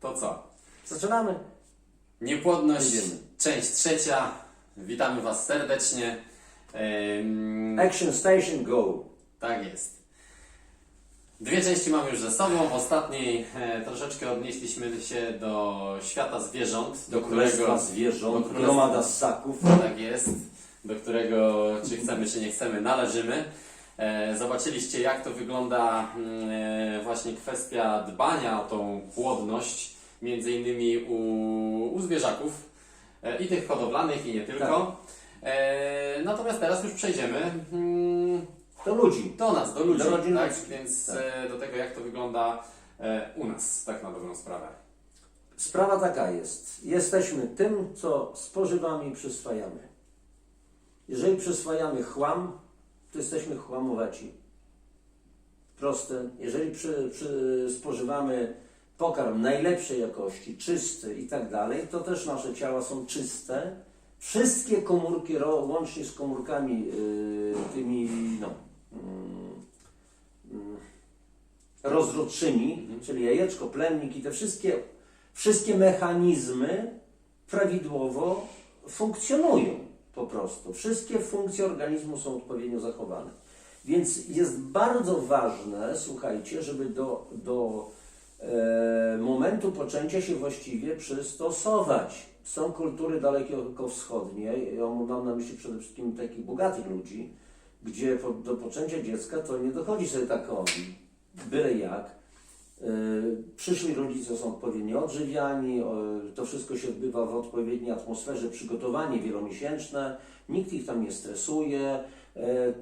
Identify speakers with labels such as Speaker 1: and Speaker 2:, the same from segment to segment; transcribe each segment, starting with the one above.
Speaker 1: To co?
Speaker 2: Zaczynamy.
Speaker 1: Niepłodność,
Speaker 2: Idziemy.
Speaker 1: część trzecia. Witamy Was serdecznie. Em,
Speaker 2: Action Station Go.
Speaker 1: tak jest. Dwie części mamy już ze sobą. W ostatniej e, troszeczkę odnieśliśmy się do świata zwierząt,
Speaker 2: Do królestwa zwierząt,
Speaker 1: do królestwa-
Speaker 2: gromada ssaków.
Speaker 1: Tak jest, do którego czy chcemy, czy nie chcemy, należymy. E, Zobaczyliście, jak to wygląda mm, e, właśnie kwestia dbania o tą płodność, między innymi u, u zwierzaków e, i tych hodowlanych, i nie tylko. E, Natomiast teraz już przejdziemy mm,
Speaker 2: Do ludzi.
Speaker 1: do nas, do ludzi,
Speaker 2: Do rodzin
Speaker 1: tak? Więc
Speaker 2: Tak.
Speaker 1: e, do tego, jak to wygląda e, u nas, tak na dobrą sprawę.
Speaker 2: Sprawa taka jest. Jesteśmy tym, co spożywamy i przyswajamy. Jeżeli przyswajamy chłam, to jesteśmy chłamowaci. Proste. Jeżeli przy, przy spożywamy pokarm najlepszej jakości, czysty i tak dalej, to też nasze ciała są czyste. Wszystkie komórki, łącznie z komórkami yy, tymi, no, mm, rozrodczymi, czyli jajeczko, plemnik i te wszystkie, wszystkie mechanizmy prawidłowo funkcjonują po prostu. Wszystkie funkcje organizmu są odpowiednio zachowane. Więc jest bardzo ważne, słuchajcie, żeby do, do momentu poczęcia się właściwie przystosować. Są kultury dalekowschodnie, ja mam na myśli przede wszystkim takich bogatych ludzi, gdzie do poczęcia dziecka to nie dochodzi sobie tak o byle jak. Yy, Przyszli rodzice są odpowiednio odżywiani, to wszystko się odbywa w odpowiedniej atmosferze, przygotowanie wielomiesięczne, nikt ich tam nie stresuje, e,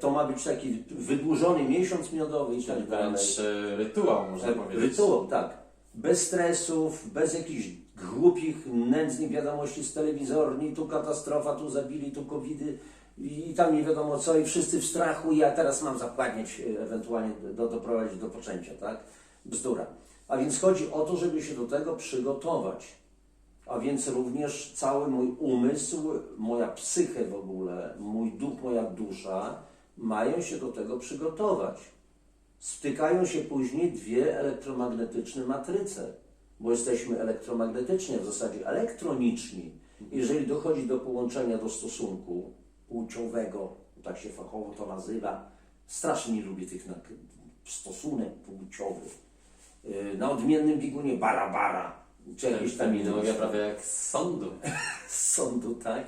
Speaker 2: to ma być taki wydłużony miesiąc miodowy i tak dalej.
Speaker 1: Wręcz e, rytuał, można powiedzieć.
Speaker 2: Rytuał, tak. Bez stresów, bez jakichś głupich, nędznych wiadomości z telewizorni, tu katastrofa, tu zabili, tu covidy i tam nie wiadomo co i wszyscy w strachu, ja teraz mam zapłaniać, e, ewentualnie do, doprowadzić do poczęcia, tak? Bzdura. A więc chodzi o to, żeby się do tego przygotować. A więc również cały mój umysł, moja psychę w ogóle, mój duch, moja dusza mają się do tego przygotować stykają się później dwie elektromagnetyczne matryce, bo jesteśmy elektromagnetycznie, w zasadzie elektroniczni. Jeżeli dochodzi do połączenia do stosunku płciowego, tak się fachowo to nazywa, strasznie nie lubię tych stosunek płciowy. Yy, Na odmiennym biegunie bara-bara, czy jakieś tam inne
Speaker 1: Terminologia prawie jak z sądu.
Speaker 2: z sądu, tak?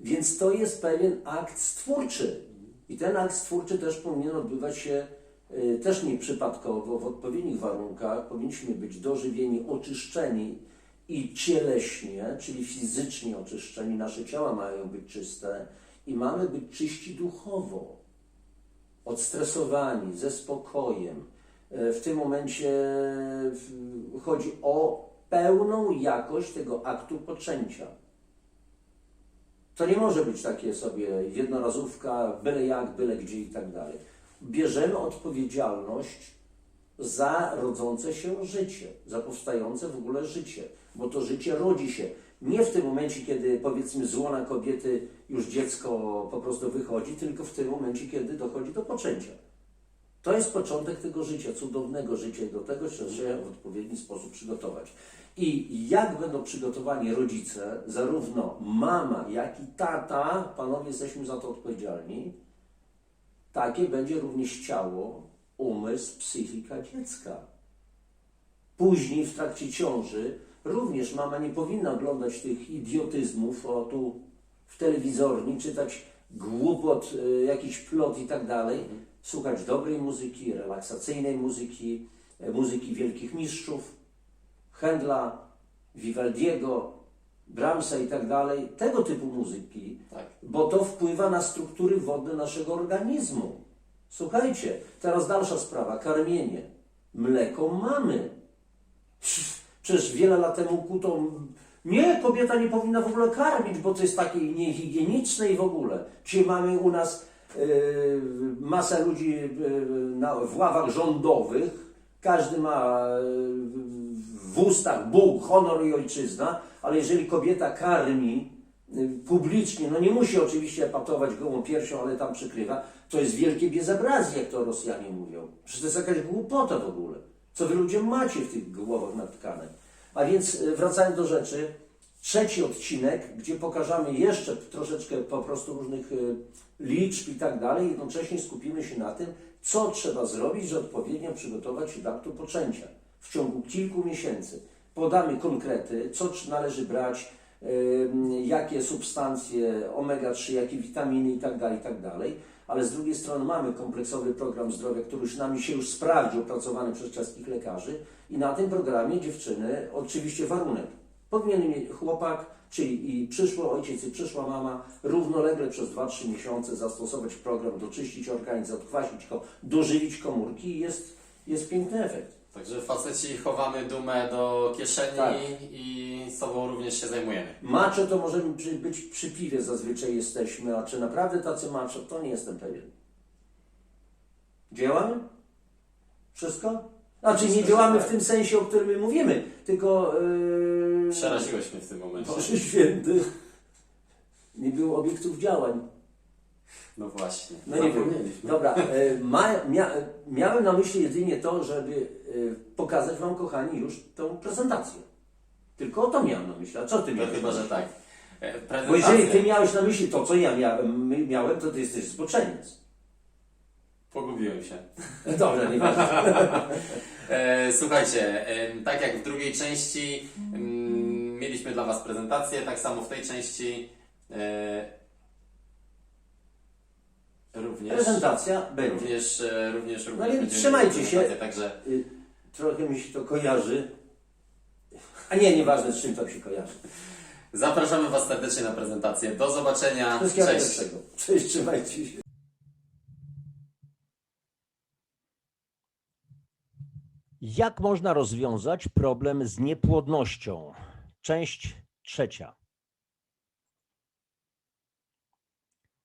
Speaker 2: Więc to jest pewien akt stwórczy. I ten akt stwórczy też powinien odbywać się y, też nie przypadkowo, w odpowiednich warunkach. Powinniśmy być dożywieni, oczyszczeni i cieleśnie, czyli fizycznie oczyszczeni. Nasze ciała mają być czyste i mamy być czyści duchowo odstresowani, ze spokojem. E, W tym momencie w- chodzi o pełną jakość tego aktu poczęcia. To nie może być takie sobie jednorazówka, byle jak, byle gdzie i tak dalej. Bierzemy odpowiedzialność za rodzące się życie, za powstające w ogóle życie, bo to życie rodzi się nie w tym momencie, kiedy powiedzmy z łona kobiety już dziecko po prostu wychodzi, tylko w tym momencie, kiedy dochodzi do poczęcia. To jest początek tego życia, cudownego życia i do tego trzeba się w odpowiedni sposób przygotować. I jak będą przygotowani rodzice, zarówno mama, jak i tata, panowie jesteśmy za to odpowiedzialni, takie będzie również ciało, umysł, psychika dziecka. Później w trakcie ciąży również mama nie powinna oglądać tych idiotyzmów, o tu w telewizorni, czytać głupot, y, jakiś plot i tak dalej. Słuchać dobrej muzyki, relaksacyjnej muzyki, e, muzyki wielkich mistrzów, Händla, Vivaldiego, Brahmsa i tak dalej, tego typu muzyki,
Speaker 1: Tak.
Speaker 2: bo to wpływa na struktury wodne naszego organizmu. Słuchajcie, teraz dalsza sprawa, karmienie. Mleko mamy. Przecież wiele lat temu kuto, nie, kobieta nie powinna w ogóle karmić, bo to jest takie niehigieniczne i w ogóle. Dzisiaj mamy u nas masę ludzi yy, na, w ławach rządowych, każdy ma yy, w ustach Bóg, honor i ojczyzna, ale jeżeli kobieta karmi yy, publicznie, no nie musi oczywiście patować gołą piersią, ale tam przykrywa, to jest wielkie bezobrazje, jak to Rosjanie mówią. Przecież to jest jakaś głupota w ogóle. Co wy ludzie macie w tych głowach natkane?
Speaker 3: A więc wracając do rzeczy, trzeci odcinek, gdzie pokażemy jeszcze troszeczkę po prostu różnych y, liczb i tak dalej, jednocześnie skupimy się na tym, co trzeba zrobić, żeby odpowiednio przygotować się do aktu poczęcia w ciągu kilku miesięcy. Podamy konkrety, co należy brać, ym, jakie substancje, omega-3, jakie witaminy i tak dalej, i tak dalej. Ale z drugiej strony mamy kompleksowy program zdrowia, który już nami się już sprawdził, opracowany przez czeskich lekarzy i na tym programie dziewczyny, oczywiście warunek, powinien mieć chłopak, czyli i przyszły ojciec i przyszła mama równolegle przez 2-3 miesiące zastosować program, doczyścić organizm, odkwasić go, dożywić komórki i jest, jest piękny efekt.
Speaker 1: Także faceci chowamy dumę do kieszeni
Speaker 3: Tak.
Speaker 1: i sobą również się zajmujemy.
Speaker 3: Macho to możemy być przy piwie zazwyczaj jesteśmy, a czy naprawdę tacy macho, to nie jestem pewien. Działamy? Wszystko? Znaczy nie działamy w tym sensie, o którym my mówimy, tylko... Yy...
Speaker 1: Przeraziłeś mnie w tym momencie.
Speaker 3: Boże święty. Nie było obiektów działań.
Speaker 1: No właśnie.
Speaker 3: No nie wiem. Dobra, e, ma, mia, miałem na myśli jedynie to, żeby e, pokazać Wam, kochani, już tą prezentację. Tylko o to miałem na myśli. A co Ty
Speaker 1: To
Speaker 3: miałeś?
Speaker 1: chyba, że tak. E,
Speaker 3: Bo jeżeli Ty miałeś na myśli to, co ja miałem, my- miałem to Ty jesteś zboczeniec.
Speaker 1: Pogubiłem się.
Speaker 3: Dobra, nieważne.
Speaker 1: E, słuchajcie, tak jak w drugiej części mieliśmy dla Was prezentację, tak samo w tej części e, również.
Speaker 3: Prezentacja będzie.
Speaker 1: Również, również, również
Speaker 3: No
Speaker 1: będziemy
Speaker 3: trzymajcie się.
Speaker 1: Także
Speaker 3: Y, Trochę mi się to kojarzy. A nie, nieważne z czym to się kojarzy.
Speaker 1: zapraszamy Was serdecznie na prezentację. Do zobaczenia.
Speaker 3: Wszystkiego
Speaker 1: Cześć.
Speaker 3: Cześć, trzymajcie się.
Speaker 2: Jak można rozwiązać problem z niepłodnością? Część trzecia.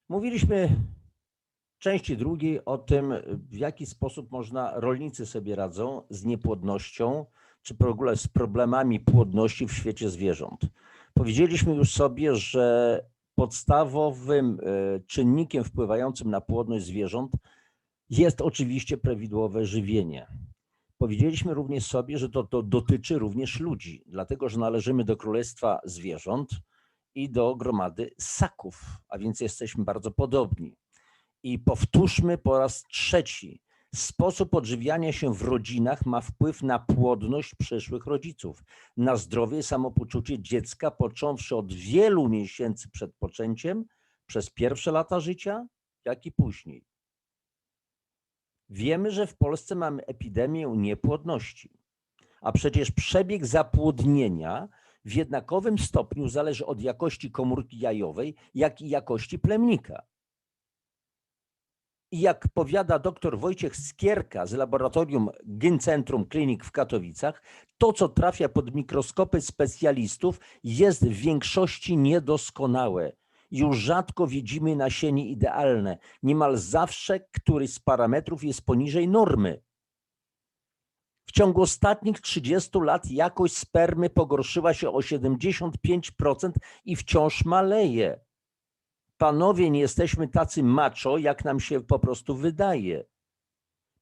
Speaker 2: Mówiliśmy w części drugiej o tym, w jaki sposób można rolnicy sobie radzą z niepłodnością, czy w ogóle z problemami płodności w świecie zwierząt. Powiedzieliśmy już sobie, że podstawowym e, czynnikiem wpływającym na płodność zwierząt jest oczywiście prawidłowe żywienie. Powiedzieliśmy również sobie, że to, to dotyczy również ludzi, dlatego że należymy do królestwa zwierząt i do gromady ssaków, a więc jesteśmy bardzo podobni. I powtórzmy po raz trzeci. Sposób odżywiania się w rodzinach ma wpływ na płodność przyszłych rodziców, na zdrowie i samopoczucie dziecka, począwszy od wielu miesięcy przed poczęciem, przez pierwsze lata życia, jak i później. Wiemy, że w Polsce mamy epidemię niepłodności, a przecież przebieg zapłodnienia w jednakowym stopniu zależy od jakości komórki jajowej, jak i jakości plemnika. I jak powiada dr Wojciech Skierka z laboratorium Gyncentrum Klinik w Katowicach, to co trafia pod mikroskopy specjalistów jest w większości niedoskonałe. Już rzadko widzimy nasienie idealne. Niemal zawsze któryś z parametrów jest poniżej normy. W ciągu ostatnich 30 lat jakość spermy pogorszyła się o 75% i wciąż maleje. Panowie, nie jesteśmy tacy macho, jak nam się po prostu wydaje.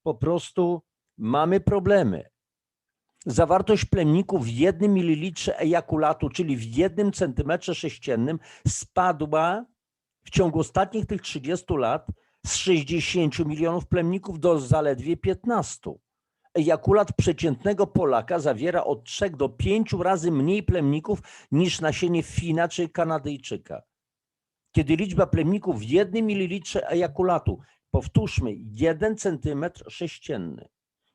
Speaker 2: Po prostu mamy problemy. Zawartość plemników w jednym mililitrze ejakulatu, czyli w jednym centymetrze sześciennym, spadła w ciągu ostatnich tych 30 lat z 60 milionów plemników do zaledwie 15. Ejakulat przeciętnego Polaka zawiera od 3 do 5 razy mniej plemników niż nasienie Fina czy Kanadyjczyka. Kiedy liczba plemników w jednym mililitrze ejakulatu, powtórzmy, 1 centymetr sześcienny,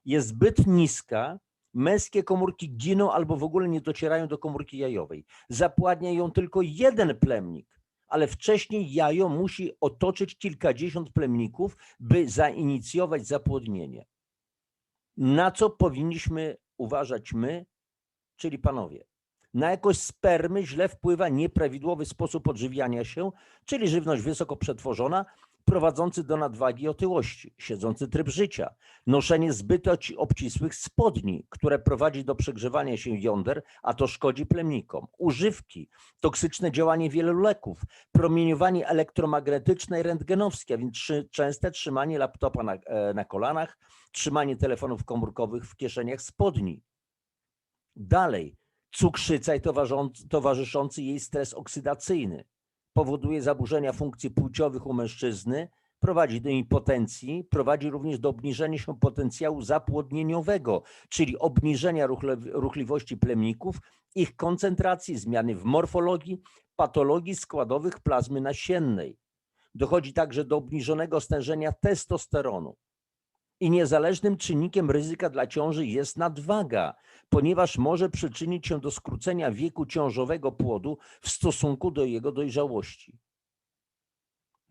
Speaker 2: jest zbyt niska, męskie komórki giną albo w ogóle nie docierają do komórki jajowej. Zapładnia ją tylko jeden plemnik, ale wcześniej jajo musi otoczyć kilkadziesiąt plemników, by zainicjować zapłodnienie. Na co powinniśmy uważać my, czyli panowie? Na jakość spermy źle wpływa nieprawidłowy sposób odżywiania się, czyli żywność wysoko przetworzona, prowadzący do nadwagi i otyłości, siedzący tryb życia, noszenie zbyt obcisłych spodni, które prowadzi do przegrzewania się jąder, a to szkodzi plemnikom, używki, toksyczne działanie wielu leków, promieniowanie elektromagnetyczne i rentgenowskie, a więc częste trzymanie laptopa na, e, na kolanach, trzymanie telefonów komórkowych w kieszeniach spodni. Dalej, Cukrzyca i towarzyszący jej stres oksydacyjny powoduje zaburzenia funkcji płciowych u mężczyzny, prowadzi do impotencji, prowadzi również do obniżenia się potencjału zapłodnieniowego, czyli obniżenia ruchliwości plemników, ich koncentracji, zmiany w morfologii, patologii składowych plazmy nasiennej. Dochodzi także do obniżonego stężenia testosteronu. I niezależnym czynnikiem ryzyka dla ciąży jest nadwaga, ponieważ może przyczynić się do skrócenia wieku ciążowego płodu w stosunku do jego dojrzałości.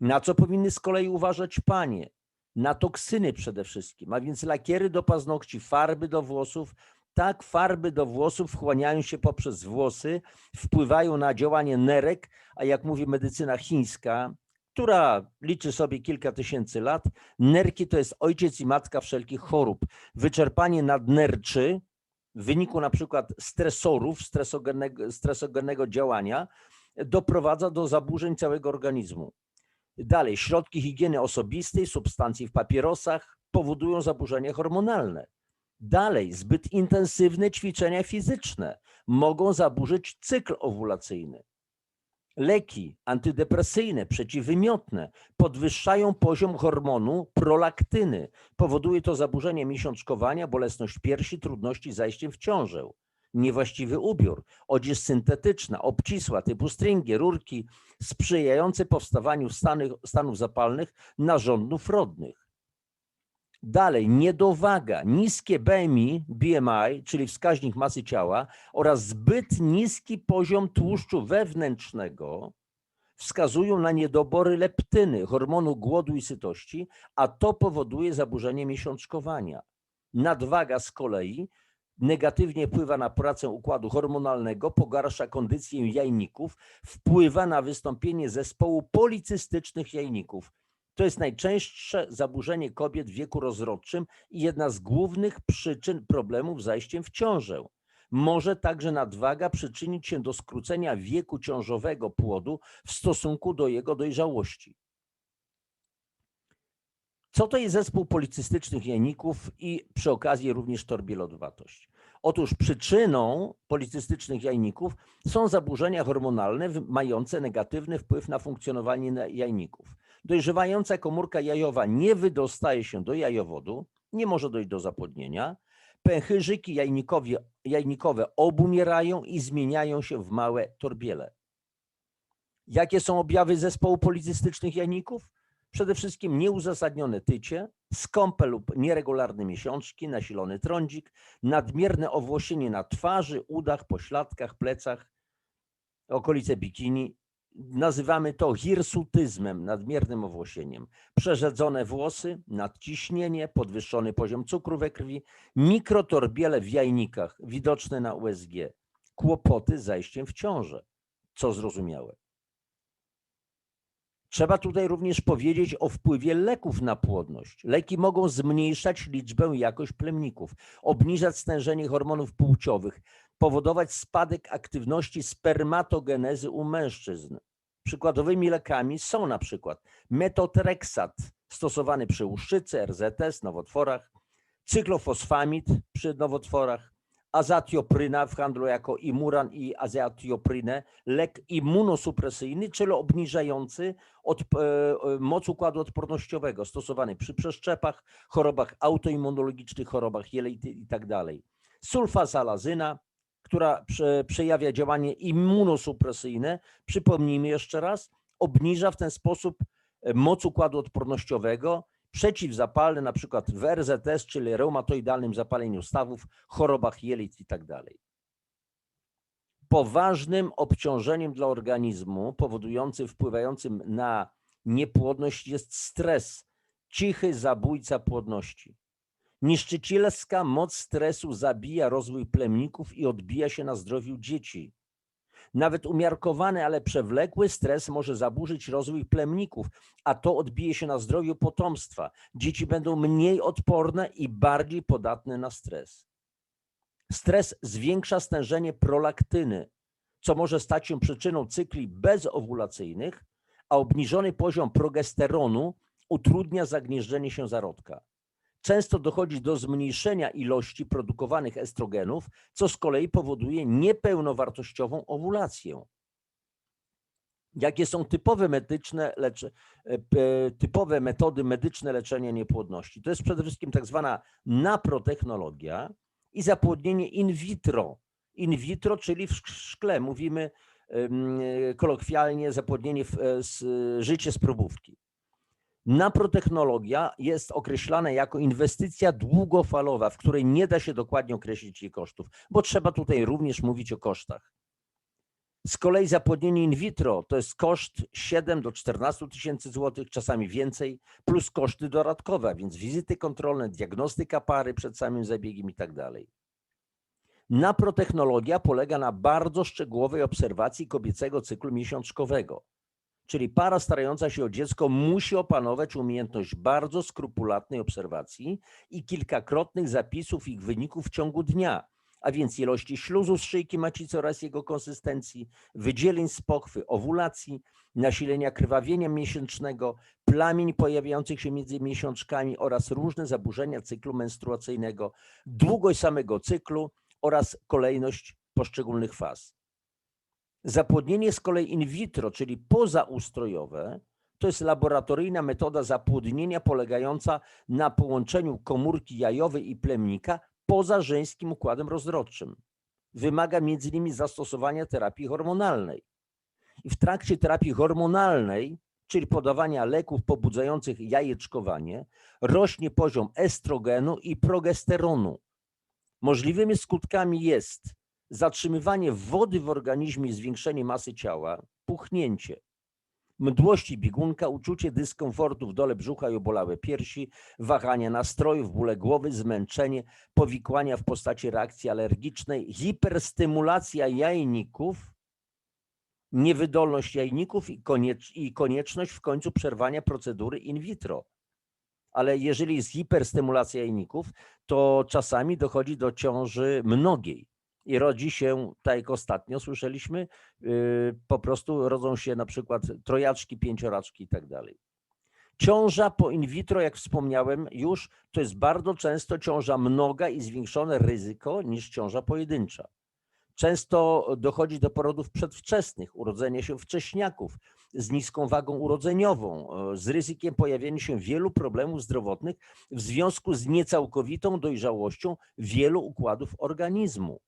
Speaker 2: Na co powinny z kolei uważać panie? Na toksyny przede wszystkim, a więc lakiery do paznokci, farby do włosów. Tak, farby do włosów wchłaniają się poprzez włosy, wpływają na działanie nerek, a jak mówi medycyna chińska, która liczy sobie kilka tysięcy lat, nerki to jest ojciec i matka wszelkich chorób. Wyczerpanie nadnerczy w wyniku na przykład stresorów, stresogennego, stresogennego działania doprowadza do zaburzeń całego organizmu. Dalej, środki higieny osobistej, substancje w papierosach powodują zaburzenia hormonalne. Dalej, zbyt intensywne ćwiczenia fizyczne mogą zaburzyć cykl owulacyjny. Leki antydepresyjne, przeciwwymiotne podwyższają poziom hormonu prolaktyny. Powoduje to zaburzenie miesiączkowania, bolesność piersi, trudności z zajściem w ciążę. Niewłaściwy ubiór, odzież syntetyczna, obcisła typu stringi, rurki, sprzyjające powstawaniu stany, stanów zapalnych narządów rodnych. Dalej, niedowaga, niskie BMI, BMI, czyli wskaźnik masy ciała oraz zbyt niski poziom tłuszczu wewnętrznego wskazują na niedobory leptyny, hormonu głodu i sytości, a to powoduje zaburzenie miesiączkowania. Nadwaga z kolei negatywnie wpływa na pracę układu hormonalnego, pogarsza kondycję jajników, wpływa na wystąpienie zespołu policystycznych jajników. To jest najczęstsze zaburzenie kobiet w wieku rozrodczym i jedna z głównych przyczyn problemów z zajściem w ciążę. Może także nadwaga przyczynić się do skrócenia wieku ciążowego płodu w stosunku do jego dojrzałości. Co to jest zespół policystycznych jajników i przy okazji również torbielodwatość? Otóż przyczyną policystycznych jajników są zaburzenia hormonalne mające negatywny wpływ na funkcjonowanie jajników. Dojrzewająca komórka jajowa nie wydostaje się do jajowodu, nie może dojść do zapłodnienia. Pęcherzyki jajnikowe obumierają i zmieniają się w małe torbiele. Jakie są objawy zespołu policystycznych jajników? Przede wszystkim nieuzasadnione tycie, skąpe lub nieregularne miesiączki, nasilony trądzik, nadmierne owłosienie na twarzy, udach, pośladkach, plecach, okolice bikini. Nazywamy to hirsutyzmem, nadmiernym owłosieniem. Przerzedzone włosy, nadciśnienie, podwyższony poziom cukru we krwi, mikrotorbiele w jajnikach, widoczne na USG, kłopoty z zajściem w ciążę, co zrozumiałe. Trzeba tutaj również powiedzieć o wpływie leków na płodność. Leki mogą zmniejszać liczbę i jakość plemników, obniżać stężenie hormonów płciowych, powodować spadek aktywności spermatogenezy u mężczyzn. Przykładowymi lekami są na przykład metotreksat stosowany przy łuszczycy, RZS, nowotworach, cyklofosfamid przy nowotworach, azatiopryna w handlu jako imuran i azatioprynę, lek immunosupresyjny, czyli obniżający od, e, e, moc układu odpornościowego, stosowany przy przeszczepach, chorobach autoimmunologicznych, chorobach jelity i tak dalej. Sulfasalazyna, która prze, przejawia działanie immunosupresyjne, przypomnijmy jeszcze raz, obniża w ten sposób e, moc układu odpornościowego, przeciwzapalne, na przykład w RZS, czyli reumatoidalnym zapaleniu stawów, chorobach jelit i tak. Poważnym obciążeniem dla organizmu, powodującym, wpływającym na niepłodność jest stres, cichy zabójca płodności. Niszczycielska moc stresu zabija rozwój plemników i odbija się na zdrowiu dzieci. Nawet umiarkowany, ale przewlekły stres może zaburzyć rozwój plemników, a to odbije się na zdrowiu potomstwa. Dzieci będą mniej odporne i bardziej podatne na stres. Stres zwiększa stężenie prolaktyny, co może stać się przyczyną cykli bezowulacyjnych, a obniżony poziom progesteronu utrudnia zagnieżdżenie się zarodka. Często dochodzi do zmniejszenia ilości produkowanych estrogenów, co z kolei powoduje niepełnowartościową owulację. Jakie są typowe, medyczne e, p- typowe metody medyczne leczenia niepłodności? To jest przede wszystkim tak zwana naprotechnologia i zapłodnienie in vitro. In vitro, czyli w szk- szkle, mówimy e, kolokwialnie zapłodnienie, e, z, życie z probówki. Naprotechnologia jest określana jako inwestycja długofalowa, w której nie da się dokładnie określić jej kosztów, bo trzeba tutaj również mówić o kosztach. Z kolei zapłodnienie in vitro to jest koszt 7 do 14 tysięcy złotych, czasami więcej, plus koszty dodatkowe, a więc wizyty kontrolne, diagnostyka pary przed samym zabiegiem i tak dalej. Naprotechnologia polega na bardzo szczegółowej obserwacji kobiecego cyklu miesiączkowego. Czyli para starająca się o dziecko musi opanować umiejętność bardzo skrupulatnej obserwacji i kilkakrotnych zapisów ich wyników w ciągu dnia, a więc ilości śluzu z szyjki macicy oraz jego konsystencji, wydzieleń z pochwy, owulacji, nasilenia krwawienia miesięcznego, plamień pojawiających się między miesiączkami oraz różne zaburzenia cyklu menstruacyjnego, długość samego cyklu oraz kolejność poszczególnych faz. Zapłodnienie z kolei in vitro, czyli pozaustrojowe, to jest laboratoryjna metoda zapłodnienia polegająca na połączeniu komórki jajowej i plemnika poza żeńskim układem rozrodczym. Wymaga między innymi zastosowania terapii hormonalnej. I w trakcie terapii hormonalnej, czyli podawania leków pobudzających jajeczkowanie, rośnie poziom estrogenu i progesteronu. Możliwymi skutkami jest zatrzymywanie wody w organizmie i zwiększenie masy ciała, puchnięcie, mdłości biegunka, uczucie dyskomfortu w dole brzucha i obolałe piersi, wahania nastrojów, bóle głowy, zmęczenie, powikłania w postaci reakcji alergicznej, hiperstymulacja jajników, niewydolność jajników i, koniecz, i konieczność w końcu przerwania procedury in vitro. Ale jeżeli jest hiperstymulacja jajników, to czasami dochodzi do ciąży mnogiej i rodzi się, tak jak ostatnio słyszeliśmy, yy, po prostu rodzą się na przykład trojaczki, pięcioraczki i tak dalej. Ciąża po in vitro, jak wspomniałem już, to jest bardzo często ciąża mnoga i zwiększone ryzyko niż ciąża pojedyncza. Często dochodzi do porodów przedwczesnych, urodzenia się wcześniaków z niską wagą urodzeniową, e, z ryzykiem pojawienia się wielu problemów zdrowotnych w związku z niecałkowitą dojrzałością wielu układów organizmu.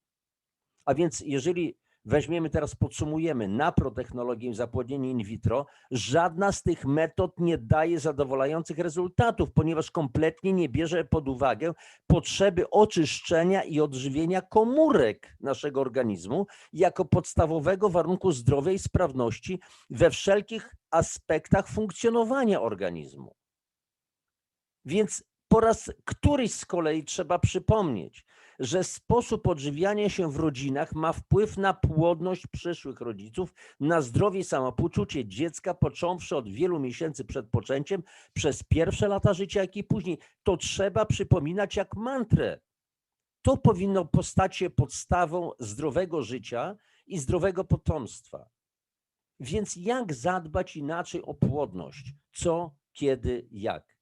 Speaker 2: A więc jeżeli weźmiemy teraz, podsumujemy naprotechnologię zapłodnienie in vitro, żadna z tych metod nie daje zadowalających rezultatów, ponieważ kompletnie nie bierze pod uwagę potrzeby oczyszczenia i odżywienia komórek naszego organizmu jako podstawowego warunku zdrowia i sprawności we wszelkich aspektach funkcjonowania organizmu. Więc po raz któryś z kolei trzeba przypomnieć, że sposób odżywiania się w rodzinach ma wpływ na płodność przyszłych rodziców, na zdrowie i samopoczucie dziecka, począwszy od wielu miesięcy przed poczęciem, przez pierwsze lata życia, jak i później. To trzeba przypominać jak mantrę. To powinno postać się podstawą zdrowego życia i zdrowego potomstwa. Więc jak zadbać inaczej o płodność? Co, kiedy, jak?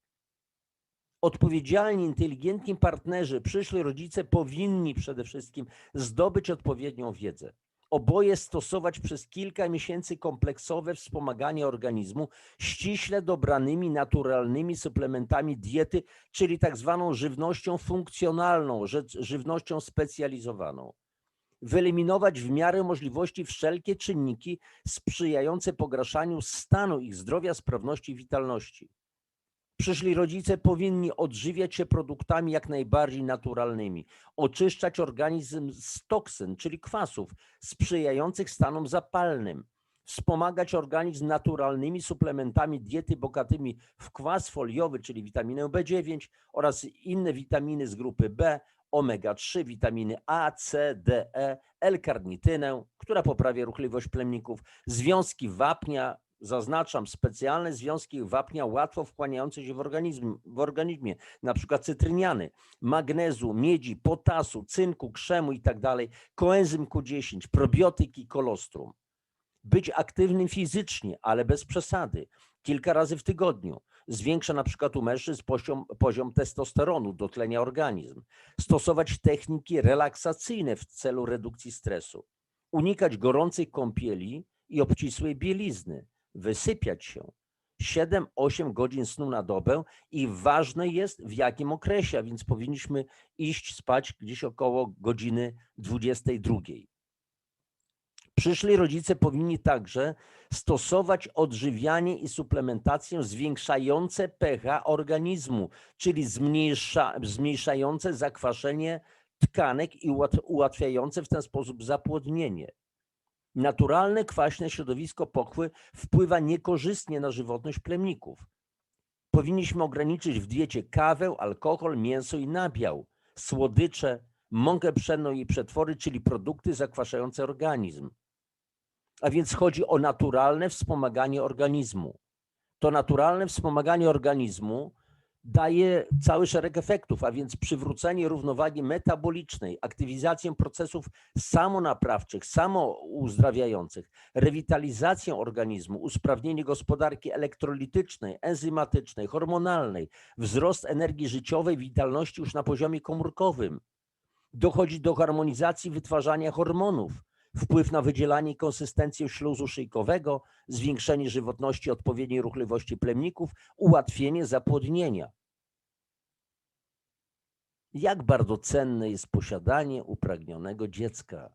Speaker 2: Odpowiedzialni, inteligentni partnerzy, przyszli rodzice powinni przede wszystkim zdobyć odpowiednią wiedzę. Oboje stosować przez kilka miesięcy kompleksowe wspomaganie organizmu ściśle dobranymi naturalnymi suplementami diety, czyli tak zwaną żywnością funkcjonalną, żywnością specjalizowaną. Wyeliminować w miarę możliwości wszelkie czynniki sprzyjające pogarszaniu stanu ich zdrowia, sprawności i witalności. Przyszli rodzice powinni odżywiać się produktami jak najbardziej naturalnymi, oczyszczać organizm z toksyn, czyli kwasów sprzyjających stanom zapalnym, wspomagać organizm naturalnymi suplementami diety bogatymi w kwas foliowy, czyli witaminę B9 oraz inne witaminy z grupy B, omega-3, witaminy A, C, D, E, L-karnitynę, która poprawia ruchliwość plemników, związki wapnia, zaznaczam, specjalne związki wapnia łatwo wchłaniające się w, organizm, w organizmie, na przykład cytryniany, magnezu, miedzi, potasu, cynku, krzemu i tak koenzym Q10, probiotyki, kolostrum. Być aktywnym fizycznie, ale bez przesady, kilka razy w tygodniu. zwiększa na przykład u mężczyzn poziom, poziom testosteronu, dotlenia organizm, stosować techniki relaksacyjne w celu redukcji stresu, unikać gorących kąpieli i obcisłej bielizny, wysypiać się. 7-8 godzin snu na dobę i ważne jest w jakim okresie, a więc powinniśmy iść spać gdzieś około godziny 22. Przyszli rodzice powinni także stosować odżywianie i suplementację zwiększające pH organizmu, czyli zmniejsza, zmniejszające zakwaszenie tkanek i ułat- ułatwiające w ten sposób zapłodnienie. Naturalne, kwaśne środowisko pochwy wpływa niekorzystnie na żywotność plemników. Powinniśmy ograniczyć w diecie kawę, alkohol, mięso i nabiał, słodycze, mąkę pszenną i przetwory, czyli produkty zakwaszające organizm. A więc chodzi o naturalne wspomaganie organizmu. To naturalne wspomaganie organizmu daje cały szereg efektów, a więc przywrócenie równowagi metabolicznej, aktywizację procesów samonaprawczych, samouzdrawiających, rewitalizację organizmu, usprawnienie gospodarki elektrolitycznej, enzymatycznej, hormonalnej, wzrost energii życiowej, witalności już na poziomie komórkowym. Dochodzi do harmonizacji wytwarzania hormonów, wpływ na wydzielanie i konsystencję śluzu szyjkowego, zwiększenie żywotności, odpowiedniej ruchliwości plemników, ułatwienie zapłodnienia. Jak bardzo cenne jest posiadanie upragnionego dziecka?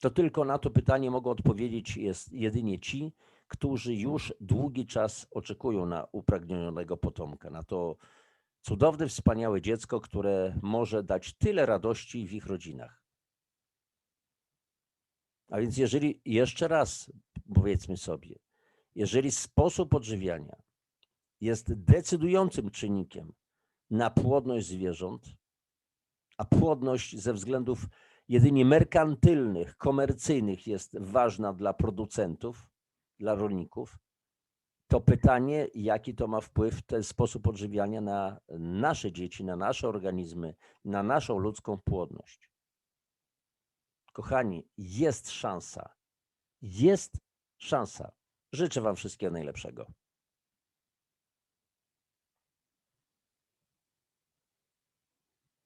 Speaker 2: To tylko na to pytanie mogą odpowiedzieć jest jedynie ci, którzy już długi czas oczekują na upragnionego potomka, na to cudowne, wspaniałe dziecko, które może dać tyle radości w ich rodzinach. A więc jeżeli jeszcze raz powiedzmy sobie, jeżeli sposób odżywiania jest decydującym czynnikiem na płodność zwierząt, a płodność ze względów jedynie merkantylnych, komercyjnych jest ważna dla producentów, dla rolników, to pytanie, jaki to ma wpływ ten sposób odżywiania na nasze dzieci, na nasze organizmy, na naszą ludzką płodność. Kochani, jest szansa. Jest szansa. Życzę Wam wszystkiego najlepszego.